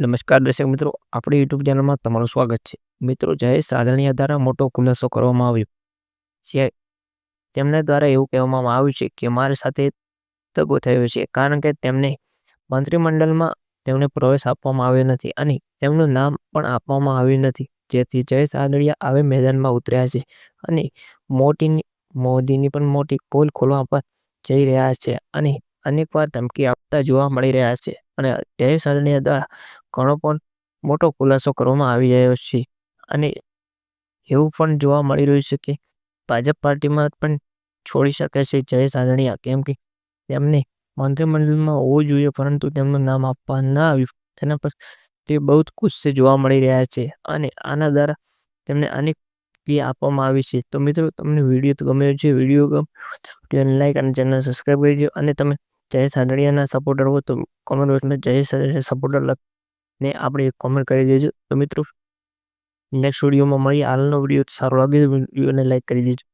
નમસ્કાર દર્શક મિત્રો, આપણી યુટ્યુબ ચેનલમાં તમારું સ્વાગત છે. મિત્રો જયેશ રાદડિયા દ્વારા મોટો ખુલાસો કરવામાં આવ્યો. છે તેમના દ્વારા એવું કહેવામાં આવ્યું છે કે મારી સાથે તગો થયો છે, કારણ કે તેમને મંત્રીમંડળમાં તેમને પ્રવેશ આપવામાં આવ્યો નથી અને તેમનું નામ પણ આપવામાં આવ્યું નથી. જેથી જયેશ રાદડિયા હવે મેદાનમાં ઉતર્યા છે અને મોટી મોદીની પણ મોટી કોલ ખોલવા પર જઈ રહ્યા છે અને અનેકવાર ધમકી આપતા જોવા મળી રહ્યા છે. અને જયેશ રાદડિયા દ્વારા ઘણો પણ મોટો ખુલાસો કરવામાં આવી રહ્યો છે. અને એવું પણ જોવા મળી રહ્યું છે કે ભાજપ પાર્ટીમાં પણ છોડી શકે છે જય સાધણીયા કેમ કે તેમને મંત્રીમંડળમાં હોવું જોઈએ, પરંતુ તેમનું નામ આપવા ન આવ્યું. તેના પર તે બહુ જ ગુસ્સે જોવા મળી રહ્યા છે અને આના દ્વારા તેમને અનેક આપવામાં આવી છે. તો મિત્રો, તમને વીડિયો તો ગમ્યો છે, વીડિયો ગમે લાઈક અને ચેનલ સબસ્ક્રાઈબ કરી દો અને તમે જયેશ રાદડિયાના સપોર્ટર હો તો કોમેન્ટ બોક્સમાં જયેશ સપોર્ટર ને આપણે કોમેન્ટ કરી દેજો. તો મિત્રો નેક્સ્ટ વિડીયોમાં મળીએ. હાલનો વીડિયો સારો લાગે તો વિડીયોને લાઈક કરી દેજો.